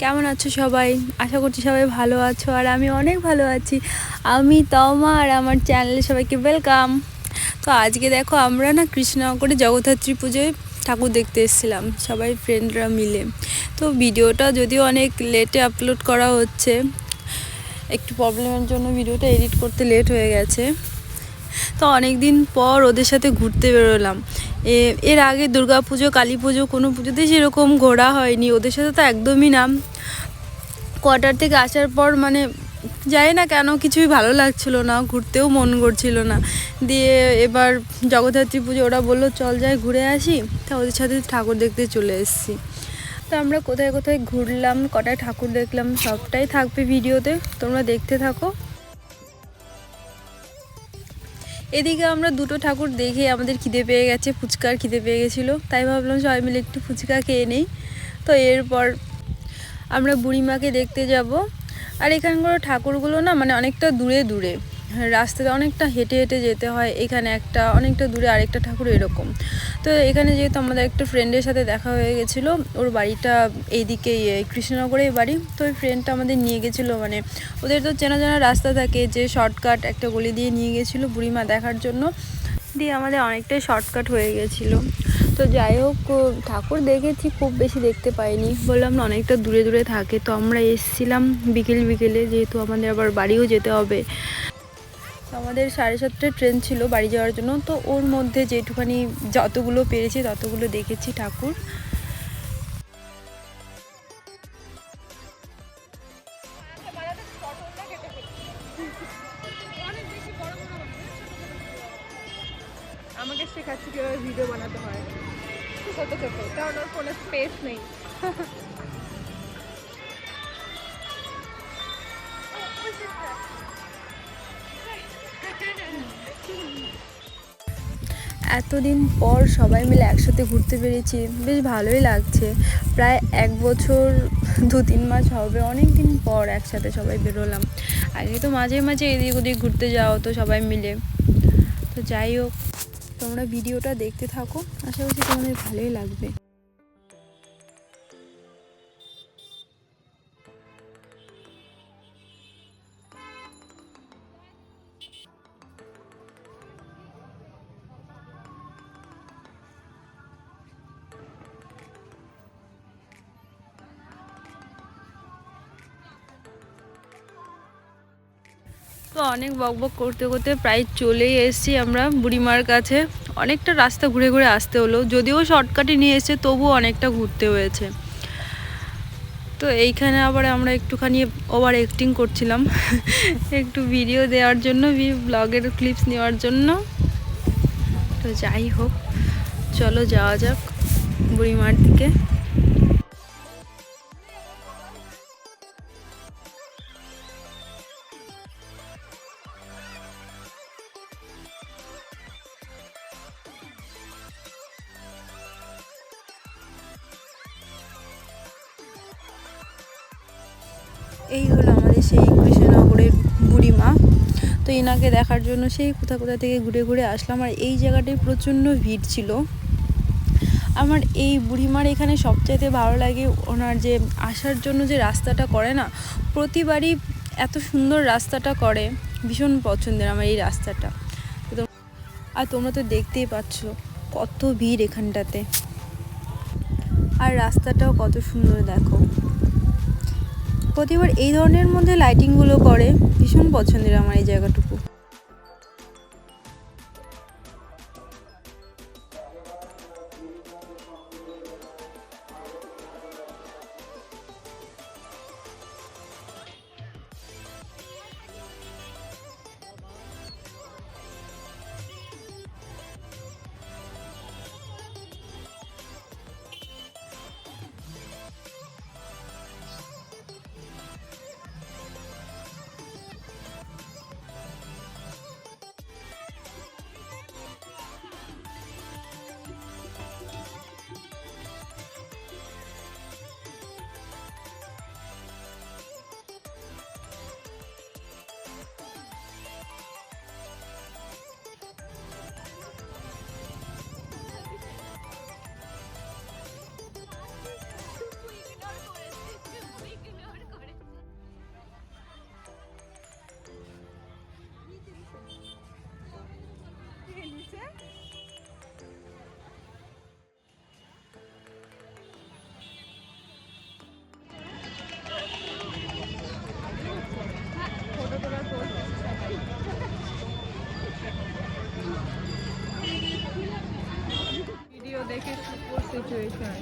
কেমন আছো সবাই? আশা করছি সবাই ভালো আছো আর আমি অনেক ভালো আছি। আমি তমা আর আমার চ্যানেলে সবাইকে ওয়েলকাম তো আজকে দেখো আমরা না কৃষ্ণনগরে জগদ্ধাত্রী পুজোয় ঠাকুর দেখতে এসেছিলাম, সবাই ফ্রেন্ডরা মিলে। তো ভিডিওটা যদিও অনেক লেটে আপলোড করা হচ্ছে, একটু প্রবলেমের জন্য ভিডিওটা এডিট করতে লেট হয়ে গেছে। তো অনেক দিন পর ওদের সাথে ঘুরতে বেরোলাম। এর আগে দুর্গা পুজো, কালী পুজো কোনো পুজোতে সেরকম ঘোরা হয়নি। ওদের সাথে তো একদমই না। কোয়ার্টার থেকে আসার পর মানে যাই না কেন কিছুই ভালো লাগছিল না, ঘুরতেও মন করছিল না। দিয়ে এবার জগদ্ধাত্রী পুজো, ওরা বলল, চল যাই ঘুরে আসি। তা ওদের সাথে ঠাকুর দেখতে চলে এসেছি। তো আমরা কোথায় কোথায় ঘুরলাম কটায় ঠাকুর দেখলাম, সবটাই থাকবে ভিডিওতে। তোমরা দেখতে থাকো। এদিকে আমরা দুটো ঠাকুর দেখে আমাদের খিদে পেয়ে গেছে, ফুচকার খিদে পেয়ে গেছিল। তাই ভাবলাম সবাই মিলে একটু ফুচকা খেয়ে নেই। তো এরপর আমরা বুড়িমাকে দেখতে যাব। আর এখানকার ঠাকুরগুলো না মানে অনেকটা দূরে দূরে। রাস্তাতে অনেকটা হেঁটে হেঁটে যেতে হয়, এখানে একটা অনেকটা দূরে আরেকটা ঠাকুর এরকম। তো এখানে যেহেতু আমাদের একটা ফ্রেন্ডের সাথে দেখা হয়ে গেছিল, ওর বাড়িটা এইদিকে কৃষ্ণনগরেই বাড়ি, তো ওই ফ্রেন্ডটা আমাদের নিয়ে গেছিল মানে ওদের তো চেনা জানা রাস্তা থাকে, যে শর্টকাট একটা গলি দিয়ে নিয়ে গেছিল বুড়িমা দেখার জন্য। দিয়ে আমাদের অনেকটাই শর্টকাট হয়ে গেছিল। তো যাই হোক ঠাকুর দেখেছি, খুব বেশি দেখতে পাইনি। বললাম, না, অনেকটা দূরে দূরে থাকে। তো আমরা এসেছিলাম বিকেল বিকেলে, যেহেতু আমাদের আবার বাড়িও যেতে হবে। আমাদের সাড়ে সাতটায় ট্রেন ছিল বাড়ি যাওয়ার জন্য। তো ওর মধ্যে যেটুখানি যতগুলো পেরেছি ততগুলো দেখেছি ঠাকুর। আমাকে শেখাচ্ছে কীভাবে ভিডিও বানাতে হয়। ছোট ছোট, কারণ ওর ফোনে স্পেস নেই। এতদিন পর সবাই মিলে একসাথে ঘুরতে পেরেছি, বেশ ভালোই লাগছে। প্রায় এক বছর, দু তিন মাস হবে অনেক দিন পর একসাথে সবাই বেরোলাম। আগে তো মাঝে মাঝে এদিক ওদিক ঘুরতে যাও তো সবাই মিলে। তো যাই হোক, তোমরা ভিডিওটা দেখতে থাকো, আশা করছি তোমাদের ভালোই লাগবে। তো অনেক বক বক করতে করতে প্রায় চলেই এসেছি আমরা বুড়িমার কাছে। অনেকটা রাস্তা ঘুরে ঘুরে আসতে হলো, যদিও শর্টকাটে নিয়ে এসেছে, তবুও অনেকটা ঘুরতে হয়েছে। তো এইখানে আবার আমরা একটুখানি ওভার অ্যাক্টিং করছিলাম। একটু ভিডিও দেওয়ার জন্য ব্লগের ক্লিপস নেওয়ার জন্য। তো যাই হোক, চলো যাওয়া যাক বুড়িমার দিকে। এই হলো আমাদের সেই কৃষ্ণনগরের বুড়িমা। তো এনাকে দেখার জন্য সেই কোথা কোথা থেকে ঘুরে ঘুরে আসলাম। আর এই জায়গাটায় প্রচণ্ড ভিড় ছিল। আমার এই বুড়িমার এখানে সবচাইতে ভালো লাগে ওনার যে আসার জন্য যে রাস্তাটা করে না, প্রতিবারই এত সুন্দর রাস্তাটা করে। ভীষণ পছন্দের আমার এই রাস্তাটা। তো আর তোমরা তো দেখতেই পাচ্ছ কত ভিড় এখানটাতে। আর রাস্তাটাও কত সুন্দর দেখো। প্রতিবার এই ধরনের মধ্যে লাইটিংগুলো করে ভীষণ পছন্দের আমার এই জায়গাটুকু। সিচুয়েশন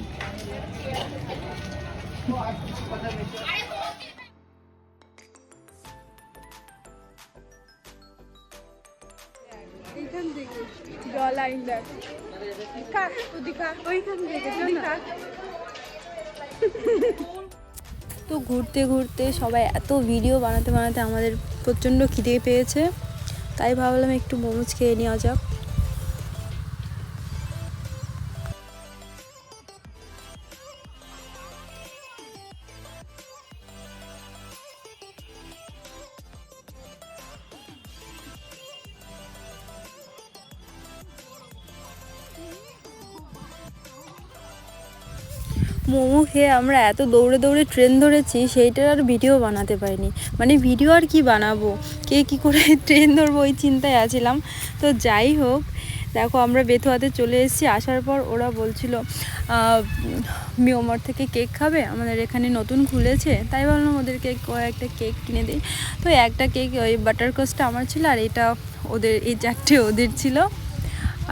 এইখান থেকে জল আইন দেখ তো দিখা ওইখান থেকে দিখা তো ঘুরতে ঘুরতে সবাই এত ভিডিও বানাতে বানাতে আমাদের প্রচণ্ড খিদে পেয়েছে। তাই ভাবলাম একটু মোমোজ খেয়ে নেওয়া যাক। মোমো খেয়ে আমরা এত দৌড়ে দৌড়ে ট্রেন ধরেছি, সেইটার আর ভিডিও বানাতে পারিনি। মানে ভিডিও আর কি বানাবো? কে কি করে ট্রেন ধরবো ওই চিন্তায় আছিলাম। তো যাই হোক, দেখো আমরা বেথুয়াতে চলে এসেছি, আসার পর ওরা বলছিল মিওমার থেকে কেক খাবে, আমাদের এখানে নতুন খুলেছে, তাই ভাবলাম ওদেরকে কয়েকটা কেক কিনে দিই। তো একটা কেক ওই বাটার কোস্টটা আমার ছিল আর এটা ওদের, এই চারটে ওদের ছিল।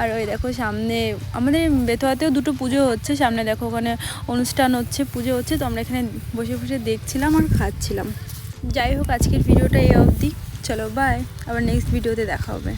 আর ওই দেখো সামনে আমাদের বেতোয়াতেও দুটো পুজো হচ্ছে, সামনে দেখো ওখানে অনুষ্ঠান হচ্ছে, পুজো হচ্ছে, তো আমরা এখানে বসে বসে দেখছিলাম আর খাচ্ছিলাম। যাই হোক, আজকের ভিডিওটা এই অবধি। চলো বাই আবার নেক্সট ভিডিওতে দেখা হবে।